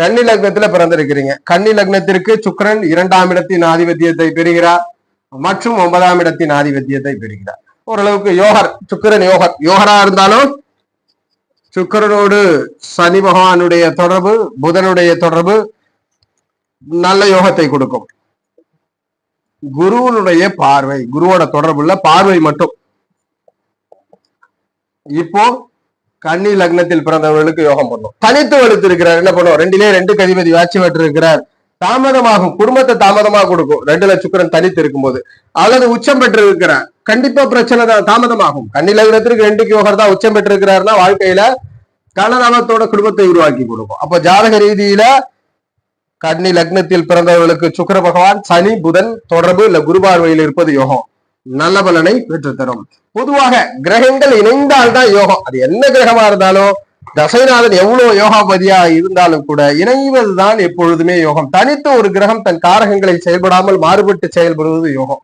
கன்னி லக்னத்துல பிறந்திருக்கிறீங்க. கன்னி லக்னத்திற்கு சுக்கிரன் இரண்டாம் இடத்தின் ஆதிபத்தியத்தை பெறுகிறார். மற்றும் ஒன்பதாம் இடத்தின் ஆதிபத்தியத்தை பெறுகிறார். ஓரளவுக்கு யோகர் சுக்கிரன் யோகர். யோகரா இருந்தாலும் சுக்கிரனோடு சனி பகவானுடைய தொடர்பு புதனுடைய தொடர்பு நல்ல யோகத்தை கொடுக்கும். குருவனுடைய பார்வை குருவோட தொடர்புள்ள பார்வை மட்டும். இப்போ கன்னி லக்னத்தில் பிறந்தவர்களுக்கு யோகம் பண்ணும். தனித்து வலுத்து இருக்கிறார் என்ன பண்ணுவோம் ரெண்டிலே ரெண்டு கதிபதி வாட்சி பெற்றிருக்கிறார். இருக்கிறார் தாமதமாகும். குடும்பத்தை தாமதமா கொடுக்கும். ரெண்டுல சுக்கிரன் தனித்து இருக்கும்போது. அல்லது உச்சம் பெற்று இருக்கிறார் கண்டிப்பா பிரச்சனை தான். தாமதமாகும். கன்னி லக்னத்திற்கு ரெண்டுக்கு யோகர் தான் உச்சம் பெற்று இருக்கிறாருன்னா வாழ்க்கையில கலநலத்தோட குடும்பத்தை உருவாக்கி கொடுக்கும். அப்ப ஜாதக ரீதியில கன்னி லக்னத்தில் பிறந்தவர்களுக்கு சுக்கிர பகவான் சனி புதன் தொடர்பு இல்ல குருபார்வையில் இருப்பது யோகம். நல்ல பலனை பெற்றுத்தரும். பொதுவாக கிரகங்கள் இணைந்தால்தான் யோகம். அது என்ன கிரகமா இருந்தாலும் தசைநாதன் எவ்வளவு யோகாபதியா இருந்தாலும் கூட இணைவதுதான் எப்பொழுதுமே யோகம். தனித்து ஒரு கிரகம் தன் காரகங்களை செயல்படாமல் மாறுபட்டு செயல்படுவது யோகம்.